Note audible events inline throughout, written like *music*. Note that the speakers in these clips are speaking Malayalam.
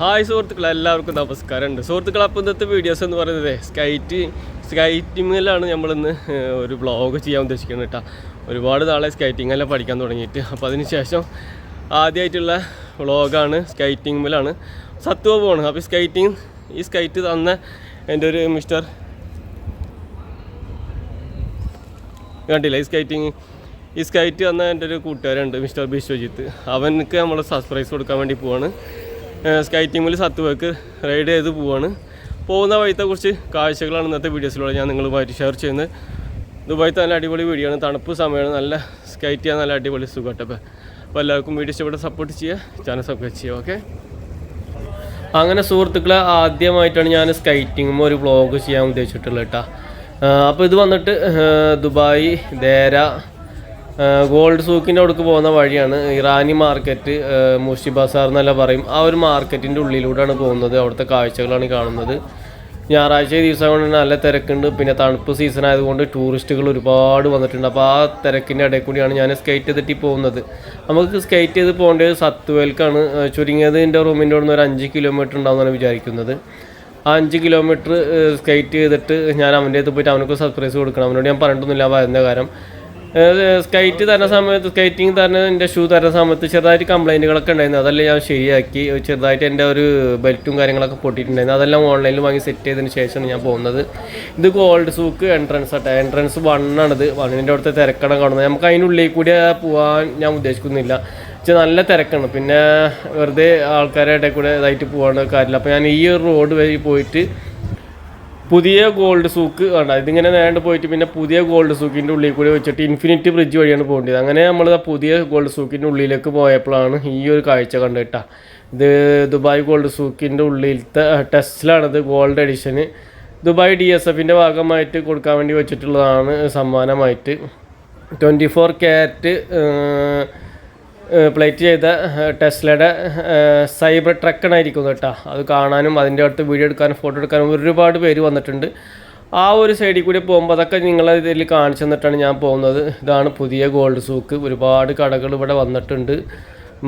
ഹായ് സുഹൃത്തുക്കളെ എല്ലാവർക്കും നമസ്കാരമുണ്ട്. സുഹൃത്തുക്കളെ അപ്പം ഇന്നത്തെ വീഡിയോസ് എന്ന് പറയുന്നത് സ്കൈറ്റ് സ്കൈറ്റിങ്ങിലാണ് നമ്മളിന്ന് ഒരു വ്ളോഗ് ചെയ്യാൻ ഉദ്ദേശിക്കുന്നത് കേട്ടോ. ഒരുപാട് നാളെ സ്കൈറ്റിങ്ങെല്ലാം പഠിക്കാൻ തുടങ്ങിയിട്ട്. അപ്പോൾ അതിന് ശേഷം ആദ്യമായിട്ടുള്ള വ്ളോഗാണ് സ്കൈറ്റിങ്ങിലാണ് സത്വ പോണ് അപ്പോൾ സ്കൈറ്റിങ് ഈ സ്കൈറ്റ് തന്ന എന്റെ ഒരു മിസ്റ്റർ കണ്ടില്ല? ഈ സ്കൈറ്റിങ് ഈ സ്കൈറ്റ് തന്ന എന്റെ ഒരു കൂട്ടുകാരുണ്ട് മിസ്റ്റർ ബിശ്വജിത്ത്. അവനക്ക് നമ്മൾ സർപ്രൈസ് കൊടുക്കാൻ വേണ്ടി പോവാണ്. സ്കൈറ്റിങ്ങിൽ സത്തുവേക്ക് റൈഡ് ചെയ്ത് പോവാണ്. പോകുന്ന വഴിത്തെ കുറിച്ച് കാഴ്ചകളാണ് ഇന്നത്തെ വീഡിയോസിലൂടെ ഞാൻ നിങ്ങളുമായിട്ട് ഷെയർ ചെയ്യുന്നത്. ദുബായിത്തെ നല്ല അടിപൊളി വീഡിയോ ആണ്. തണുപ്പ് സമയമാണ്. നല്ല സ്കൈറ്റ് ചെയ്യാൻ നല്ല അടിപൊളി സുഖമായിട്ടപ്പോൾ അപ്പോൾ എല്ലാവർക്കും വീഡിയോ ഇഷ്ടപ്പെട്ട സപ്പോർട്ട് ചെയ്യുക. ചാനൽ സബ്സ്ക്രൈബ് ചെയ്യുക ഓക്കെ അങ്ങനെ സുഹൃത്തുക്കളെ ആദ്യമായിട്ടാണ് ഞാൻ സ്കൈറ്റിങ്ങും ഒരു വ്ളോഗ് ചെയ്യാൻ ഉദ്ദേശിച്ചിട്ടുള്ളത് കേട്ടോ അപ്പോൾ ഇത് വന്നിട്ട് ദുബായ് ദേര ഗോൾഡ് സൂക്കിന്റെ അവിടേക്ക് പോകുന്ന വഴിയാണ് ഇറാനി മാർക്കറ്റ് മുഷി ബസാർ എന്നല്ല പറയും. ആ ഒരു മാർക്കറ്റിന്റെ ഉള്ളിലൂടെയാണ് പോകുന്നത്. അവിടുത്തെ കാഴ്ചകളാണ് കാണുന്നത്. ഞായറാഴ്ച ദിവസം കൊണ്ട് നല്ല തിരക്കുണ്ട്. പിന്നെ തണുപ്പ് സീസൺ ആയതുകൊണ്ട് ടൂറിസ്റ്റുകൾ ഒരുപാട് വന്നിട്ടുണ്ട്. അപ്പോൾ ആ തിരക്കിന്റെ ഇടയിൽ കൂടിയാണ് ഞാൻ സ്കേറ്റ് ചെയ്തിട്ട് പോകുന്നത്. നമുക്ക് സ്കേറ്റ് ചെയ്ത് പോകേണ്ടത് സത്വേൽക്കാണ് ചുരുങ്ങിയത് എന്റെ റൂമിന്റെ അവിടെ നിന്ന് ഒരു അഞ്ച് കിലോമീറ്റർ ഉണ്ടാവുമെന്നാണ് വിചാരിക്കുന്നത്. ആ അഞ്ച് കിലോമീറ്റർ സ്കേറ്റ് ചെയ്തിട്ട് ഞാൻ അവന്റെ അടുത്ത് പോയിട്ട് അവനക്ക് സർപ്രൈസ് കൊടുക്കണം. അവനോട് ഞാൻ പറഞ്ഞിട്ടൊന്നുമില്ല വരുന്ന കാര്യം. സ്കൈറ്റ് തരുന്ന സമയത്ത് സ്കേറ്റിംഗ് തരുന്ന എന്റെ ഷൂ തരുന്ന സമയത്ത് ചെറുതായിട്ട് കംപ്ലൈന്റുകളൊക്കെ ഉണ്ടായിരുന്നു. അതെല്ലാം ഞാൻ ശരിയാക്കി. ചെറുതായിട്ട് എന്റെ ഒരു ബെൽറ്റും കാര്യങ്ങളൊക്കെ പൊട്ടിയിട്ടുണ്ടായിരുന്നു. അതെല്ലാം ഓൺലൈനിൽ വാങ്ങി സെറ്റ് ചെയ്തതിന് ശേഷമാണ് ഞാൻ പോകുന്നത്. ഇത് ഗോൾഡ് സൂക്ക് എൻട്രൻസ് ആട്ടെ എൻട്രൻസ് വണ്ണാണിത് വണ്ണിന്റെ അവിടുത്തെ തിരക്കണം കാണുന്നത്. നമുക്ക് അതിനുള്ളിൽ കൂടി പോകാൻ ഞാൻ ഉദ്ദേശിക്കുന്നില്ല. പക്ഷെ നല്ല തിരക്കാണ്. പിന്നെ വെറുതെ ആൾക്കാരുടെ കൂടെ ഇതായിട്ട് പോകാനുള്ള കാര്യമില്ല. അപ്പോൾ ഞാൻ ഈ ഒരു റോഡ് വഴി പോയിട്ട് പുതിയ ഗോൾഡ് സൂക്ക് വേണ്ട ഇതിങ്ങനെ നേണ്ട് പോയിട്ട് പിന്നെ പുതിയ ഗോൾഡ് സൂക്കിന്റെ ഉള്ളിൽ കൂടി വെച്ചിട്ട് ഇൻഫിനിറ്റി ബ്രിഡ്ജ് വഴിയാണ് പോകേണ്ടത്. അങ്ങനെ നമ്മൾ പുതിയ ഗോൾഡ് സൂക്കിന്റെ ഉള്ളിലേക്ക് പോയപ്പോഴാണ് ഈ ഒരു കാഴ്ച കണ്ടിട്ട ഇത് ദുബായ് ഗോൾഡ് സൂക്കിന്റെ ഉള്ളിലത്തെ ടെസ്റ്റിലാണിത് ഗോൾഡ് എഡിഷന് ദുബായ് ഡി എസ് എഫിന്റെ ഭാഗമായിട്ട് കൊടുക്കാൻ വേണ്ടി വെച്ചിട്ടുള്ളതാണ് സമ്മാനമായിട്ട്. ട്വന്റി ഫോർ ക്യാരറ്റ് പ്ലേറ്റ് ചെയ്ത ടെസ്ലയുടെ സൈബർ ട്രക്കണായിരിക്കും കേട്ടോ. അത് കാണാനും അതിന്റെ അടുത്ത് വീഡിയോ എടുക്കാനും ഫോട്ടോ എടുക്കാനും ഒരുപാട് പേര് വന്നിട്ടുണ്ട്. ആ ഒരു സൈഡിൽ കൂടി പോകുമ്പോൾ അതൊക്കെ നിങ്ങളെ ഇതിൽ കാണിച്ചു തന്നിട്ടാണ് ഞാൻ പോകുന്നത്. ഇതാണ് പുതിയ ഗോൾഡ് സൂക്ക്. ഒരുപാട് കടകൾ ഇവിടെ വന്നിട്ടുണ്ട്.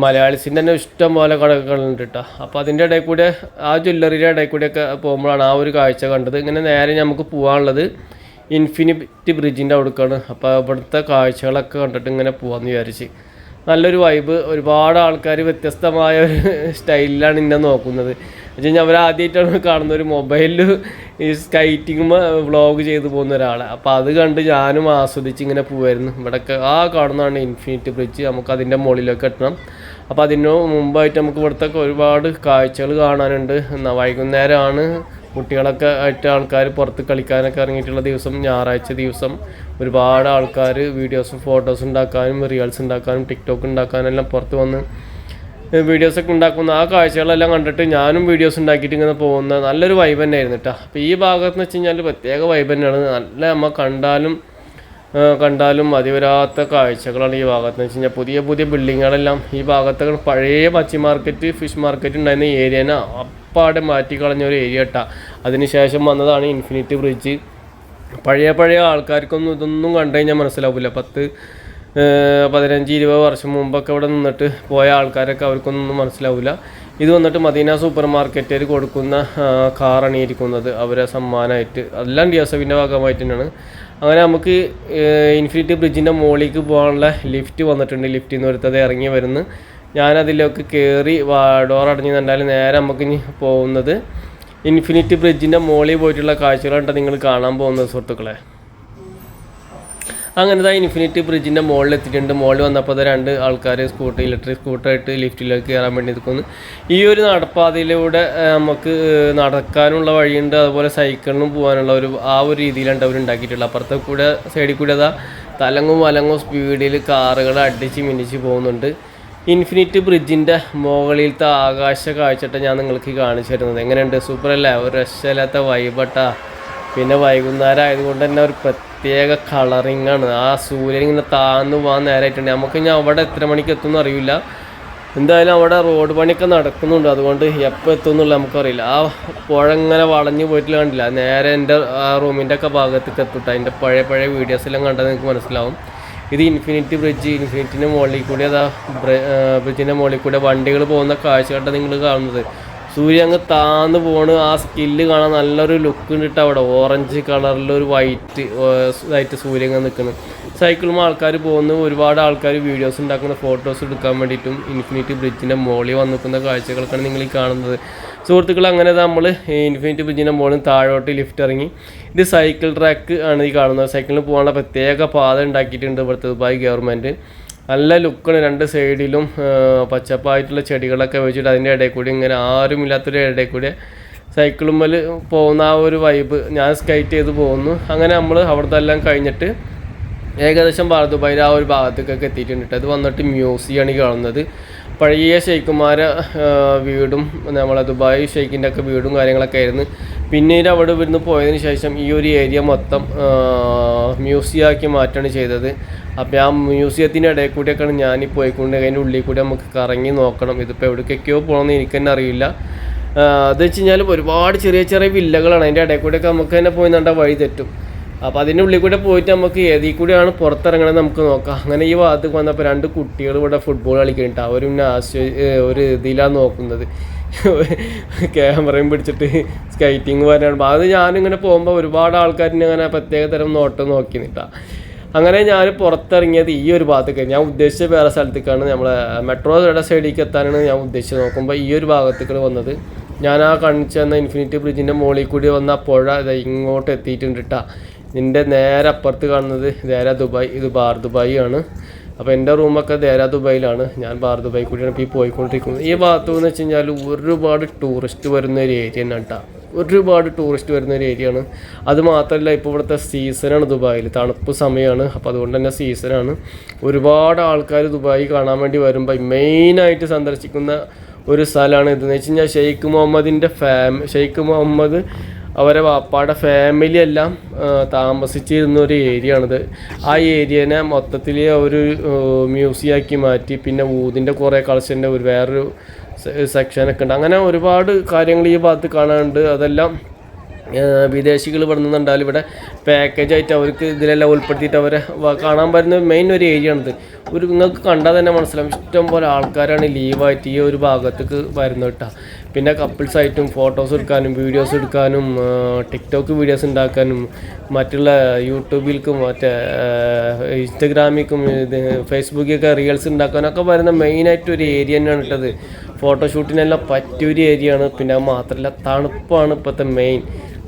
മലയാളീസിന്റെ തന്നെ ഇഷ്ടം പോലെ കടകളുണ്ട് കേട്ടോ. അപ്പോൾ അതിന്റെ ഇടയിൽ കൂടെ ആ ജ്വല്ലറിയുടെ ഇടയിൽ കൂടെയൊക്കെ പോകുമ്പോഴാണ് ആ ഒരു കാഴ്ച കണ്ടത്. ഇങ്ങനെ നേരെ നമുക്ക് പോകാനുള്ളത് ഇൻഫിനിറ്റി ബ്രിഡ്ജിന്റെ അവിടേക്കാണ്. അപ്പോൾ ഇവിടുത്തെ കാഴ്ചകളൊക്കെ കണ്ടിട്ട് ഇങ്ങനെ പോകാമെന്ന് വിചാരിച്ച്. നല്ലൊരു വൈബ് ഒരുപാട് ആൾക്കാർ വ്യത്യസ്തമായ ഒരു സ്റ്റൈലിലാണ് ഇന്നെ നോക്കുന്നത്. വെച്ചാൽ അവർ ആദ്യമായിട്ടാണ് കാണുന്ന ഒരു മൊബൈലിൽ ഈ സ്കൈറ്റിങ് വ്ളോഗ് ചെയ്ത് പോകുന്ന ഒരാളെ. അപ്പോൾ അത് കണ്ട് ഞാനും ആസ്വദിച്ച് ഇങ്ങനെ പോവായിരുന്നു. ഇവിടെയൊക്കെ ആ കാണുന്നതാണ് ഇൻഫിനിറ്റി ബ്രിഡ്ജ് നമുക്ക് അതിന്റെ മുകളിലേക്ക് എത്തണം. അപ്പോൾ അതിന് മുമ്പായിട്ട് നമുക്ക് ഇവിടുത്തെ ഒരുപാട് കാഴ്ചകൾ കാണാനുണ്ട്. വൈകുന്നേരമാണ് കുട്ടികളൊക്കെ ആയിട്ട് ആൾക്കാർ പുറത്ത് കളിക്കാനൊക്കെ ഇറങ്ങിയിട്ടുള്ള ദിവസം ഞായറാഴ്ച ദിവസം. ഒരുപാട് ആൾക്കാർ വീഡിയോസും ഫോട്ടോസ് ഉണ്ടാക്കാനും റീൽസ് ഉണ്ടാക്കാനും ടിക്ടോക്ക് ഉണ്ടാക്കാനും എല്ലാം പുറത്ത് വന്ന് വീഡിയോസൊക്കെ ഉണ്ടാക്കുന്ന ആ കാഴ്ചകളെല്ലാം കണ്ടിട്ട് ഞാനും വീഡിയോസ് ഉണ്ടാക്കിയിട്ട് ഇങ്ങനെ പോകുന്ന നല്ലൊരു വൈബ് തന്നെയായിരുന്നു കേട്ടോ അപ്പോൾ ഈ ഭാഗത്ത് എന്ന് വെച്ച് കഴിഞ്ഞാൽ പ്രത്യേക വൈബ് തന്നെയാണ്. നല്ല നമ്മൾ കണ്ടാലും കണ്ടാലും മതിവരാത്ത കാഴ്ചകളാണ് ഈ ഭാഗത്ത് എന്ന് വെച്ച് കഴിഞ്ഞാൽ. പുതിയ പുതിയ ബിൽഡിങ്ങുകളെല്ലാം ഈ ഭാഗത്തൊക്കെ പഴയ പച്ചി മാർക്കറ്റ് ഫിഷ് മാർക്കറ്റ് ഉണ്ടായിരുന്ന ഏരിയനെ അപ്പാടെ മാറ്റി കളഞ്ഞ ഒരു ഏരിയ കേട്ടോ അതിനുശേഷം വന്നതാണ് ഇൻഫിനിറ്റി ബ്രിഡ്ജ് പഴയ പഴയ ആൾക്കാർക്കൊന്നും ഇതൊന്നും കണ്ടു കഴിഞ്ഞാൽ മനസ്സിലാവില്ല പത്ത് പതിനഞ്ച് ഇരുപത് വർഷം മുമ്പൊക്കെ ഇവിടെ നിന്നിട്ട് പോയ ആൾക്കാരൊക്കെ അവർക്കൊന്നും മനസ്സിലാവില്ല ഇത് വന്നിട്ട് മദീന സൂപ്പർ മാർക്കറ്റിൽ കൊടുക്കുന്ന കാറാണ് ഇരിക്കുന്നത് അവരെ സമ്മാനമായിട്ട്. എല്ലാം ഡി എസ് എഫിന്റെ ഭാഗമായിട്ട് തന്നെയാണ്. അങ്ങനെ നമുക്ക് ഇൻഫിനിറ്റി ബ്രിഡ്ജിന്റെ മുകളിലേക്ക് പോകാനുള്ള ലിഫ്റ്റ് വന്നിട്ടുണ്ട്. ലിഫ്റ്റിൽ നിന്ന് ഒരുത്തത് ഇറങ്ങി വരുന്നു. ഞാനതിലൊക്കെ കയറി ഡോർ അടഞ്ഞു നേരെ നമുക്ക് പോകുന്നത് ഇൻഫിനിറ്റി ബ്രിഡ്ജിന്റെ മുകളിൽ പോയിട്ടുള്ള കാഴ്ചകളാണ് നിങ്ങൾ കാണാൻ പോകുന്നത് സുഹൃത്തുക്കളെ. അങ്ങനെ ആ ഇൻഫിനിറ്റി ബ്രിഡ്ജിന്റെ മുകളിൽ എത്തിയിട്ടുണ്ട്. മുകളിൽ വന്നപ്പോൾ രണ്ട് ആൾക്കാർ സ്കൂട്ടർ ഇലക്ട്രിക് സ്കൂട്ടറായിട്ട് ലിഫ്റ്റിലേക്ക് കയറാൻ വേണ്ടി നിൽക്കുന്നു. ഈ ഒരു നടപ്പാതയിലൂടെ നമുക്ക് നടക്കാനുള്ള വഴിയുണ്ട്. അതുപോലെ സൈക്കിളിനും പോകാനുള്ള ഒരു ആ ഒരു രീതിയിലാണ് അവർ ഉണ്ടാക്കിയിട്ടുള്ളത്. അപ്പുറത്തെ കൂടെ സൈഡിൽ കൂടെ അതാ തലങ്ങും വലങ്ങും സ്പീഡിൽ കാറുകൾ അടിച്ച് മിനിച്ച് പോകുന്നുണ്ട്. ഇൻഫിനിറ്റി ബ്രിഡ്ജിന്റെ മുകളിലത്തെ ആകാശ കാഴ്ചട്ട് ഞാൻ നിങ്ങൾക്ക് കാണിച്ചു തരുന്നത്. എങ്ങനെയുണ്ട്? സൂപ്പറല്ലേ? ഒരു രക്ഷയില്ലാത്ത വൈബട്ടാ പിന്നെ വൈകുന്നേരം ആയതുകൊണ്ട് തന്നെ ഒരു പ്രത്യേക കളറിങ് ആണ്. ആ സൂര്യൻ ഇങ്ങനെ താന്നു പോകാൻ നേരമായിട്ടുണ്ട് നമുക്ക് ഇനി അവിടെ എത്ര മണിക്ക് എത്തുമെന്ന് അറിയില്ല എന്തായാലും അവിടെ റോഡ് പണിയൊക്കെ നടക്കുന്നുണ്ട്. അതുകൊണ്ട് എപ്പോൾ എത്തുമെന്നുള്ള നമുക്കറിയില്ല. ആ പുഴ ഇങ്ങനെ വളഞ്ഞു പോയിട്ട് കണ്ടില്ല. നേരെ എന്റെ ആ റൂമിന്റെ ഒക്കെ ഭാഗത്തേക്ക് എത്തിട്ട്. അതിന്റെ പഴയ പഴയ വീഡിയോസ് എല്ലാം കണ്ടാൽ നിങ്ങൾക്ക് മനസ്സിലാവും. ഇത് ഇൻഫിനിറ്റി ബ്രിഡ്ജ് ഇൻഫിനിറ്റിന്റെ മുകളിൽ കൂടി അതാ ബ്രിഡ്ജിന്റെ മുകളിൽ കൂടെ വണ്ടികൾ പോകുന്ന കാഴ്ച കണ്ട നിങ്ങൾ കാണുന്നത്. സൂര്യ അങ്ങ് താന്ന് പോണ് ആ സ്കില്ല് കാണാൻ നല്ലൊരു ലുക്ക് ഉണ്ട് അവിടെ. ഓറഞ്ച് കളറിലൊരു വൈറ്റ് ഇതായിട്ട് സൂര്യ നിൽക്കുന്നത് നിൽക്കുന്നു സൈക്കിളും ആൾക്കാർ പോകുന്നു. ഒരുപാട് ആൾക്കാർ വീഡിയോസ് ഉണ്ടാക്കുന്ന ഫോട്ടോസ് എടുക്കാൻ വേണ്ടിയിട്ടും ഇൻഫിനിറ്റി ബ്രിഡ്ജിന്റെ മുകളിൽ വന്നു നിൽക്കുന്ന കാഴ്ചകളൊക്കെയാണ് നിങ്ങൾ ഈ കാണുന്നത്. സുഹൃത്തുക്കൾ അങ്ങനെ നമ്മൾ ഇൻഫിനിറ്റി ബ്രിഡ്ജിന്റെ മുകളിൽ താഴോട്ട് ലിഫ്റ്റ് ഇറങ്ങി. ഇത് സൈക്കിൾ ട്രാക്ക് ആണ് ഈ കാണുന്നത്. സൈക്കിളിൽ പോകാനുള്ള പ്രത്യേക പാത ഉണ്ടാക്കിയിട്ടുണ്ട് ഇവിടുത്തെ ദുബായ് ഗവൺമെന്റ് നല്ല ലുക്കാണ് രണ്ട് സൈഡിലും പച്ചപ്പായിട്ടുള്ള ചെടികളൊക്കെ വെച്ചിട്ട് അതിന്റെ ഇടയിൽ കൂടി ഇങ്ങനെ ആരുമില്ലാത്തൊരു ഇടയിൽ കൂടി സൈക്കിളുമ്മൽ പോകുന്ന ആ ഒരു വൈബ് ഞാൻ സ്കൈറ്റ് ചെയ്ത് പോകുന്നു. അങ്ങനെ നമ്മൾ അവിടുത്തെ എല്ലാം കഴിഞ്ഞിട്ട് ഏകദേശം ദുബായിലെ ആ ഒരു ഭാഗത്തേക്കൊക്കെ എത്തിയിട്ടുണ്ട് ഇത് വന്നിട്ട് മ്യൂസിയമാണ് കാണുന്നത്. പഴയ ഷെയ്ഖുമാരെ വീടും നമ്മളെ ദുബായ് ഷെയ്ഖിന്റെ ഒക്കെ വീടും കാര്യങ്ങളൊക്കെ ആയിരുന്നു. പിന്നീട് അവിടെ ഇവിടുന്ന് പോയതിന് ശേഷം ഈ ഒരു ഏരിയ മൊത്തം മ്യൂസിയമാക്കി മാറ്റാണ് ചെയ്തത്. അപ്പോൾ ആ മ്യൂസിയത്തിന്റെ ഇടയിൽ കൂടിയൊക്കെയാണ് ഞാൻ പോയിക്കൊണ്ട് അതിന്റെ ഉള്ളിൽ കൂടി നമുക്ക് കറങ്ങി നോക്കണം. ഇതിപ്പോൾ എവിടേക്കൊക്കെയോ പോകണമെന്ന് എനിക്ക് തന്നെ അറിയില്ല. അത് വെച്ച് കഴിഞ്ഞാൽ ഒരുപാട് ചെറിയ ചെറിയ വില്ലകളാണ്. അതിന്റെ ഇടയിൽ കൂടെയൊക്കെ നമുക്ക് തന്നെ പോയി നണ്ട വഴി തെറ്റും. അപ്പോൾ അതിന്റെ ഉള്ളിൽ കൂടെ പോയിട്ട് നമുക്ക് ഏതിൽ കൂടെയാണ് പുറത്തിറങ്ങണത് നമുക്ക് നോക്കാം. അങ്ങനെ ഈ ഭാഗത്തേക്ക് വന്നപ്പോൾ രണ്ട് കുട്ടികൾ ഇവിടെ ഫുട്ബോൾ കളിക്കുന്നുണ്ട്. അവരും ആശ്വ ഒരു ഇതിലാണ് നോക്കുന്നത്. *laughs* ക്യാമറയും പിടിച്ചിട്ട് സ്കൈറ്റിങ് പറയാൻ അത് ഞാനിങ്ങനെ പോകുമ്പോൾ ഒരുപാട് ആൾക്കാരിനെ അങ്ങനെ പ്രത്യേക തരം നോട്ടം നോക്കി നിട്ടാണ് അങ്ങനെ ഞാൻ പുറത്തിറങ്ങിയത് ഈ ഒരു ഭാഗത്തേക്ക്. ഞാൻ ഉദ്ദേശിച്ച വേറെ സ്ഥലത്തേക്കാണ്. നമ്മളെ മെട്രോയുടെ സൈഡിലേക്ക് എത്താനാണ് ഞാൻ ഉദ്ദേശിച്ചത്. നോക്കുമ്പോൾ ഈ ഒരു ഭാഗത്തേക്കാണ് വന്നത്. ഞാൻ ആ കാണിച്ചു തന്ന ഇൻഫിനിറ്റി ബ്രിഡ്ജിന്റെ മുകളിൽ കൂടി വന്ന പുഴ ഇങ്ങോട്ട് എത്തിയിട്ടുണ്ട് കേട്ടാ ഇതിന്റെ നേരെ അപ്പുറത്ത് കാണുന്നത് ദേരാ ദുബായ് ഇത് ബാർ ദുബായി ആണ്. അപ്പോൾ എന്റെ റൂമൊക്കെ ദേരാ ദുബായിലാണ്. ഞാൻ ബാർ ദുബായി കൂടിയാണ് ഇപ്പോൾ പോയിക്കൊണ്ടിരിക്കുന്നത്. ഈ ഭാഗത്ത് എന്ന് വെച്ച് കഴിഞ്ഞാൽ ഒരുപാട് ടൂറിസ്റ്റ് വരുന്ന ഒരു ഏരിയ തന്നെ കേട്ടോ ഒരുപാട് ടൂറിസ്റ്റ് വരുന്ന ഒരു ഏരിയ ആണ്. അത് മാത്രമല്ല ഇപ്പോൾ ഇവിടുത്തെ സീസണാണ് ദുബായിൽ. തണുപ്പ് സമയമാണ് അപ്പോൾ അതുകൊണ്ട് തന്നെ സീസണാണ് ഒരുപാട് ആൾക്കാർ ദുബായി കാണാൻ വേണ്ടി വരുമ്പോൾ മെയിനായിട്ട് സന്ദർശിക്കുന്ന ഒരു സ്ഥലമാണ് ഇതെന്ന് വെച്ച് കഴിഞ്ഞാൽ ഷെയ്ഖ് മുഹമ്മദിന്റെ ഫാം ഷെയ്ഖ് മുഹമ്മദ് അവരെ വാപ്പാടെ ഫാമിലി എല്ലാം താമസിച്ചിരുന്ന ഒരു ഏരിയ ആണിത്. ആ ഏരിയനെ മൊത്തത്തിൽ ഒരു മ്യൂസിയം ആക്കി മാറ്റി. പിന്നെ ഊതിന്റെ കുറേ കളക്ഷന്റെ ഒരു വേറൊരു സെക്ഷനൊക്കെ ഉണ്ട്. അങ്ങനെ ഒരുപാട് കാര്യങ്ങൾ ഈ ഭാഗത്ത് കാണാനുണ്ട്. അതെല്ലാം വിദേശികൾ വരുന്നുണ്ടാലും ഇവിടെ പാക്കേജായിട്ട് അവർക്ക് ഇതിലെല്ലാം ഉൾപ്പെടുത്തിയിട്ട് അവരെ കാണാൻ പറ്റുന്ന മെയിൻ ഒരു ഏരിയ ആണിത്. ഒരു നിങ്ങൾക്ക് കണ്ടാൽ തന്നെ മനസ്സിലാവും. ഇഷ്ടം പോലെ ആൾക്കാരാണ് ലീവായിട്ട് ഈ ഒരു ഭാഗത്തേക്ക് വരുന്നത് കേട്ടോ പിന്നെ കപ്പിൾസായിട്ടും ഫോട്ടോസ് എടുക്കാനും വീഡിയോസ് എടുക്കാനും ടിക്ടോക്ക് വീഡിയോസ് ഉണ്ടാക്കാനും മറ്റുള്ള യൂട്യൂബിലേക്കും മറ്റേ ഇൻസ്റ്റഗ്രാമിക്കും ഇത് ഫേസ്ബുക്കിലൊക്കെ റീൽസ് ഉണ്ടാക്കാനൊക്കെ വരുന്ന മെയിനായിട്ട് ഒരു ഏരിയ തന്നെയാണ് ഇട്ടത് ഫോട്ടോഷൂട്ടിനെല്ലാം പറ്റിയൊരു ഏരിയയാണ് പിന്നെ മാത്രമല്ല തണുപ്പാണ് ഇപ്പോഴത്തെ മെയിൻ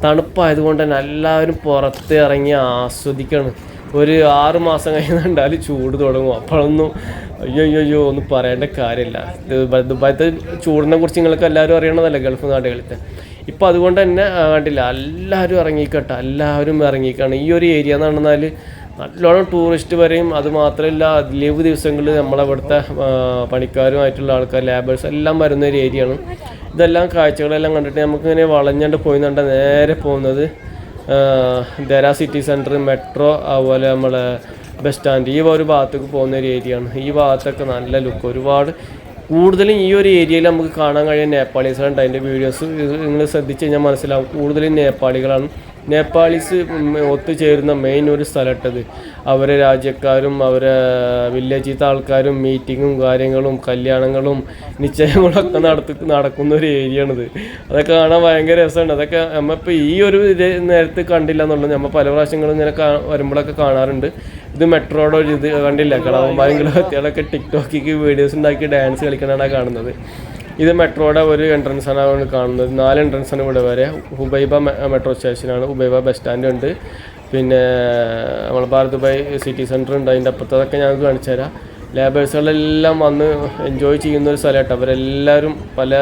തണുപ്പായതുകൊണ്ട് തന്നെ എല്ലാവരും പുറത്ത് ഇറങ്ങി ആസ്വദിക്കാണ്. ഒരു ആറ് മാസം കഴിയുന്നുണ്ടാലും ചൂട് തുടങ്ങും. അപ്പോഴൊന്നും അയ്യോ അയ്യോ അയ്യോ ഒന്നും പറയേണ്ട കാര്യമില്ല. ദുബായ്- ദുബായത്തെ ചൂടിനെ കുറിച്ച് നിങ്ങൾക്ക് എല്ലാവരും അറിയണതല്ലേ ഗൾഫ് നാടുകളിലത്തെ? ഇപ്പം അതുകൊണ്ട് തന്നെ കണ്ടില്ല എല്ലാവരും ഇറങ്ങിക്കട്ടെ എല്ലാവരും ഇറങ്ങിക്കാണ്. ഈ ഒരു ഏരിയ എന്ന് പറഞ്ഞാൽ നല്ലോണം ടൂറിസ്റ്റ് വരെയും അത് മാത്രമല്ല ലീവ് ദിവസങ്ങളിൽ നമ്മളവിടുത്തെ പണിക്കാരുമായിട്ടുള്ള ആൾക്കാർ ലേബേഴ്സ് എല്ലാം വരുന്ന ഒരു ഏരിയയാണ്. ഇതെല്ലാം കാഴ്ചകളെല്ലാം കണ്ടിട്ട് നമുക്കിങ്ങനെ വളഞ്ഞണ്ട് പോയി നട നേരെ പോകുന്നത് ദര സിറ്റി സെന്റർ മെട്രോ അതുപോലെ നമ്മളെ ബസ് സ്റ്റാൻഡ് ഈ ഒരു ഭാഗത്തേക്ക് പോകുന്ന ഒരു ഏരിയയാണ് ഈ ഭാഗത്തൊക്കെ നല്ല ലുക്ക് ഒരുപാട് കൂടുതലും ഈ ഒരു ഏരിയയിൽ നമുക്ക് കാണാൻ കഴിയുന്ന നേപ്പാളീസാണ് അതിന്റെ വീഡിയോസ് നിങ്ങൾ ശ്രദ്ധിച്ച് കഴിഞ്ഞാൽ മനസ്സിലാവും. കൂടുതലും നേപ്പാളികളാണ് നേപ്പാളീസ് ഒത്തുചേരുന്ന മെയിൻ ഒരു സ്ഥലട്ടത്. അവരെ രാജ്യക്കാരും അവരെ വില്ലേജിലത്തെ ആൾക്കാരും മീറ്റിങ്ങും കാര്യങ്ങളും കല്യാണങ്ങളും നിശ്ചയങ്ങളൊക്കെ നടത്തി നടക്കുന്ന ഒരു ഏരിയ ഏരിയയാണിത് അതൊക്കെ കാണാൻ ഭയങ്കര രസമുണ്ട്. അതൊക്കെ നമ്മളിപ്പോൾ ഈ ഒരു നേരത്ത് കണ്ടില്ല എന്നുള്ളത് നമ്മൾ പല പ്രാവശ്യങ്ങളും ഇങ്ങനെ വരുമ്പോഴൊക്കെ കാണാറുണ്ട്. ഇത് മെട്രോയുടെ ഒരു ഇത് കണ്ടില്ല. കളവന്മാരെങ്കിലും വ്യക്തികളൊക്കെ ടിക്ടോക്കിക്ക് വീഡിയോസ് ഉണ്ടാക്കി ഡാൻസ് കളിക്കണതാണ് കാണുന്നത്. ഇത് മെട്രോയുടെ ഒരു എൻട്രൻസ് ആണ് അതുകൊണ്ട് കാണുന്നത്. നാല് എൻട്രൻസ് ആണ് ഇവിടെ വരെ. ഹുബൈബ മെട്രോ സ്റ്റേഷനാണ് ഹുബൈബ ബസ് സ്റ്റാൻഡ് ഉണ്ട്. പിന്നെ നമ്മൾ ഭാരത് ബൈ സിറ്റി സെന്റർ ഉണ്ട്. അതിന്റെ അപ്പുറത്തതൊക്കെ ഞാൻ കാണിച്ചു തരാം. ലേബേഴ്സുകളെല്ലാം വന്ന് എൻജോയ് ചെയ്യുന്ന ഒരു സ്ഥലമായിട്ട്. അവരെല്ലാവരും പല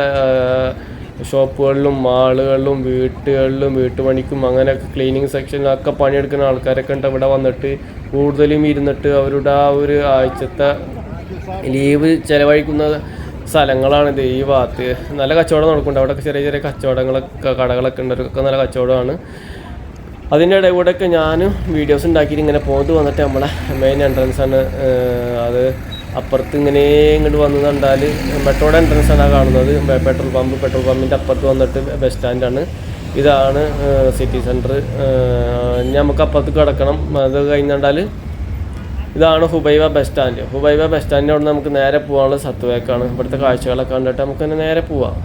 ഷോപ്പുകളിലും മാളുകളിലും വീട്ടുകളിലും വീട്ടുപണിക്കും അങ്ങനെ ക്ലീനിങ് സെക്ഷനിലൊക്കെ പണിയെടുക്കുന്ന ആൾക്കാരൊക്കെ ഉണ്ട് ഇവിടെ വന്നിട്ട്. കൂടുതലും ഇരുന്നിട്ട് അവരുടെ ആ ഒരു ആഴ്ചത്തെ ലീവ് ചിലവഴിക്കുന്ന സ്ഥലങ്ങളാണിത് ഈ ഭാഗത്ത് നല്ല കച്ചവടം നടക്കുന്നുണ്ട്. അവിടെയൊക്കെ ചെറിയ ചെറിയ കച്ചവടങ്ങളൊക്കെ കടകളൊക്കെ ഉണ്ട്. അവർക്കൊക്കെ നല്ല കച്ചവടമാണ്. അതിന്റെ ഇടയിൽ കൂടെയൊക്കെ ഞാനും വീഡിയോസ് ഉണ്ടാക്കിയിട്ട് ഇങ്ങനെ പോയിട്ട് വന്നിട്ട് നമ്മളെ മെയിൻ എൻട്രൻസ് ആണ്. അത് അപ്പുറത്ത് ഇങ്ങനെ ഇങ്ങോട്ട് വന്ന് കണ്ടാൽ മെട്രോയുടെ എൻട്രൻസ് ആണ് കാണുന്നത്. പെട്രോൾ പമ്പ് പെട്രോൾ പമ്പിന്റെ അപ്പുറത്ത് വന്നിട്ട് ബസ് സ്റ്റാൻഡാണ് ഇതാണ് സിറ്റി സെന്റർ നമുക്ക് അപ്പുറത്ത് കിടക്കണം. അത് കഴിഞ്ഞാൽ ഇതാണ് Hubaiba bus stand Hubaiba bus സ്റ്റാൻഡിന്റെ അവിടെ നമുക്ക് നേരെ പോകാനുള്ള സത്വേക്കാണ് ഇവിടുത്തെ കാഴ്ചകളൊക്കെ കണ്ടിട്ട് നമുക്ക് തന്നെ നേരെ പോവാം.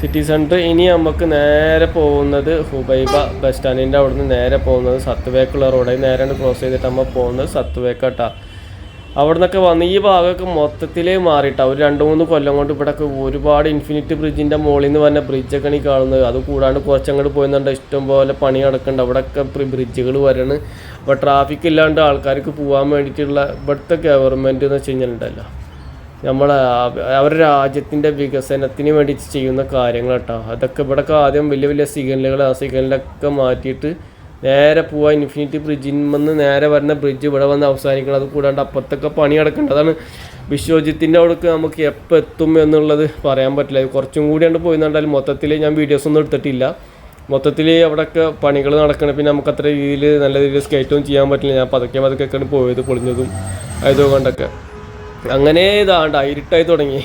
സിറ്റി സെന്റർ ഇനി നമുക്ക് നേരെ പോകുന്നത് ഹുബൈബ ബസ് സ്റ്റാൻഡിന്റെ അവിടുന്ന് നേരെ പോകുന്നത് സത്വേക്കുള്ള റോഡായി നേരെ ക്രോസ് ചെയ്തിട്ട് നമ്മൾ പോകുന്നത് സത്വേക്കട്ടാ അവിടെ നിന്നൊക്കെ വന്ന് ഈ ഭാഗമൊക്കെ മൊത്തത്തിലേ മാറിയിട്ട്. ഒരു രണ്ട് മൂന്ന് കൊല്ലം കൊണ്ട് ഇവിടെയൊക്കെ ഒരുപാട് ഇൻഫിനിറ്റ് ബ്രിഡ്ജിന്റെ മുകളിൽ നിന്ന് വന്ന ബ്രിഡ്ജൊക്കെ ഈ കാണുന്നത്. അത് കൂടാണ്ട് കുറച്ചങ്ങോട്ട് പോയെന്നുണ്ട്. ഇഷ്ടംപോലെ പണി നടക്കുന്നുണ്ട് അവിടെയൊക്കെ ബ്രിഡ്ജുകൾ വരണം. അപ്പോൾ ട്രാഫിക് ഇല്ലാണ്ട് ആൾക്കാർക്ക് പോകാൻ വേണ്ടിയിട്ടുള്ള ഇവിടുത്തെ ഗവൺമെന്റ് എന്ന് വെച്ച് കഴിഞ്ഞാലുണ്ടല്ലോ നമ്മളെ ആ- അവരുടെ രാജ്യത്തിന്റെ വികസനത്തിന് വേണ്ടി ചെയ്യുന്ന കാര്യങ്ങൾ കേട്ടോ അതൊക്കെ ഇവിടെയൊക്കെ ആദ്യം വലിയ വലിയ സിഗ്നലുകൾ ആ സിഗ്നലൊക്കെ മാറ്റിയിട്ട് നേരെ പോവാ ഇൻഫിനിറ്റി ബ്രിഡ്ജിൽ നിന്ന് നേരെ വരുന്ന ബ്രിഡ്ജ് ഇവിടെ വന്ന് അവസാനിക്കണം. അത് കൂടാണ്ട് അപ്പുറത്തൊക്കെ പണി കിടക്കേണ്ടത് അതാണ് വിശ്വജിത്തിന്റെ അവിടേക്ക് നമുക്ക് എപ്പോൾ എത്തും എന്നുള്ളത് പറയാൻ പറ്റില്ല. കുറച്ചും കൂടി കണ്ട് പോയി മൊത്തത്തിൽ ഞാൻ വീഡിയോസ് ഒന്നും എടുത്തിട്ടില്ല. മൊത്തത്തിൽ അവിടെയൊക്കെ പണികൾ നടക്കണം. പിന്നെ നമുക്ക് അത്ര രീതിയിൽ നല്ല രീതിയിൽ സ്കേറ്റൊന്നും ചെയ്യാൻ പറ്റില്ല. ഞാൻ പതുക്കെ പതുക്കെയൊക്കെയാണ് പോയത് പൊളിഞ്ഞതും ആയതുകൊണ്ടൊക്കെ അങ്ങനെ ഇതാണ്ട് ഇരുട്ടായി തുടങ്ങി.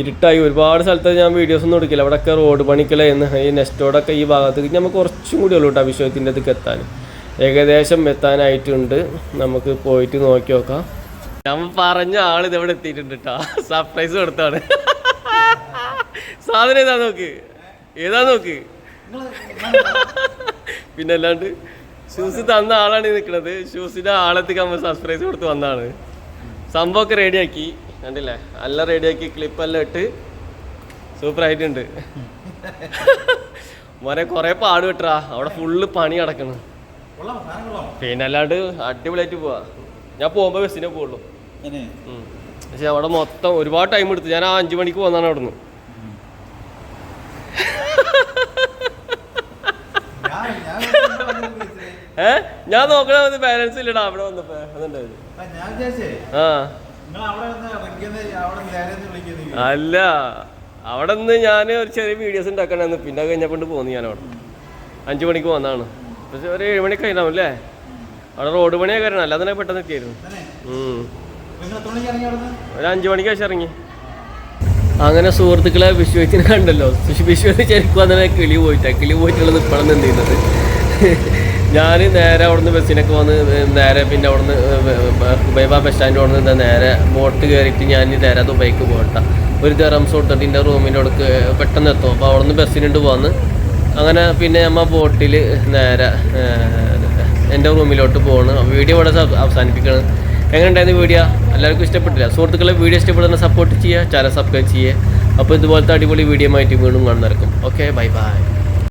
ഇരുട്ടായി ഒരുപാട് സ്ഥലത്ത് ഞാൻ വീഡിയോസ് ഒന്നും എടുക്കില്ല. അവിടെയൊക്കെ റോഡ് പണിക്കലായിരുന്നു ഈ നെസ്റ്റോടൊക്കെ ഈ ഭാഗത്തേക്ക് നമുക്ക് കുറച്ചും കൂടി ഉള്ളൂ കേട്ടോ അഭിഷേകത്തിന്റെ അടുത്തേക്ക് എത്താൻ. ഏകദേശം എത്താനായിട്ടുണ്ട്. നമുക്ക് പോയിട്ട് നോക്കി നോക്കാം. ഞാൻ പറഞ്ഞ ആൾ ഇതെവിടെ എത്തിയിട്ടുണ്ട് കേട്ടോ സർപ്രൈസ് കൊടുത്താണ്. സാധനം ഏതാ നോക്ക്? ഏതാ നോക്ക്? പിന്നെ അല്ലാണ്ട് ഷൂസ് തന്ന ആളാണ് നിൽക്കുന്നത് ഷൂസിന്റെ ആളെത്തിക്ക് നമ്മൾ സർപ്രൈസ് കൊടുത്ത് വന്നതാണ്. സംഭവമൊക്കെ റെഡിയാക്കി കണ്ടില്ലേ? നല്ല റെഡിയാക്കി ക്ലിപ്പെല്ലാം ഇട്ട് സൂപ്പർ ആയിട്ടുണ്ട് മോനെ കുറെ പാട് കിട്ടാ അവിടെ ഫുള്ള് പണി കൊള്ളാം പിന്നെ അല്ലാണ്ട് അടിപൊളിയായിട്ട് പോവാ. ഞാൻ പോകുമ്പോ ബസ്സിനെ പോവുള്ളൂ. പക്ഷെ അവിടെ മൊത്തം ഒരുപാട് ടൈം എടുത്തു. ഞാൻ ആ അഞ്ചു മണിക്ക് പോന്നാണ് അവിടെ നിന്ന് ഞാൻ ഞാൻ വിചാരിച്ചേ, ഏ? ഞാൻ നോക്കണ ബാലൻസ് ഇല്ലടാ. അവിടെ വന്നപ്പോ. അതുണ്ടായിരുന്നു. ആ, അല്ല അവിടെ നിന്ന് ഞാൻ ഒരു ചെറിയ വീഡിയോസ് ഉണ്ടാക്കണമെന്ന് പിന്നെ കഴിഞ്ഞപ്പോണ്ട് പോന്നു ഞാൻ അവിടെ അഞ്ചു മണിക്ക് വന്നാണ് പക്ഷെ ഒരു ഏഴ് മണിക്ക് കഴിഞ്ഞാവും അല്ലേ? അവിടെ റോഡ് പണിയാ വരണം അല്ലാതെ തന്നെ പെട്ടെന്ന് എത്തിയായിരുന്നു. ഒരു അഞ്ചു മണിക്ക് ശേഷം ഇറങ്ങി. അങ്ങനെ സുഹൃത്തുക്കളെ വിശ്വസിച്ചിന് കണ്ടല്ലോ. വിശ്വസിച്ച് ശരിക്കും അങ്ങനെ കിളി പോയിട്ടാ. കിളി പോയിട്ടുള്ളത് ഇപ്പോഴാണ് എന്ത് ചെയ്യുന്നത്. ഞാൻ നേരെ അവിടുന്ന് ബസ്സിനൊക്കെ വന്ന് നേരെ പിന്നെ അവിടുന്ന് ദുബൈബ ബസ് സ്റ്റാൻഡ് അവിടെ നിന്ന് നേരെ ബോട്ട് കയറിയിട്ട് ഞാൻ നേരെ ദുബൈക്ക് പോകട്ട ഒരു തെറംസ് കൊടുത്തിട്ട് എന്റെ റൂമിന്റെ അടുക്ക് പെട്ടെന്ന് എത്തും. അപ്പോൾ അവിടെ നിന്ന് ബസ്സിനുണ്ട് പോന്ന് അങ്ങനെ പിന്നെ നമ്മൾ ബോട്ടിൽ നേരെ എന്റെ റൂമിലോട്ട് പോകണം വീഡിയോ ഇവിടെ അവസാനിപ്പിക്കണം. അവസാനിപ്പിക്കണം എങ്ങനെയുണ്ടായിരുന്നു വീഡിയോ എല്ലാവർക്കും ഇഷ്ടപ്പെട്ടില്ല? സുഹൃത്തുക്കളെ വീഡിയോ ഇഷ്ടപ്പെടുന്ന സപ്പോർട്ട് ചെയ്യുക ചാനൽ സബ്സ്ക്രൈബ് ചെയ്യുക അപ്പോൾ ഇതുപോലത്തെ അടിപൊളി വീഡിയോ ആയിട്ട് വീണ്ടും കാണുന്നവർക്കും. Okay bye bye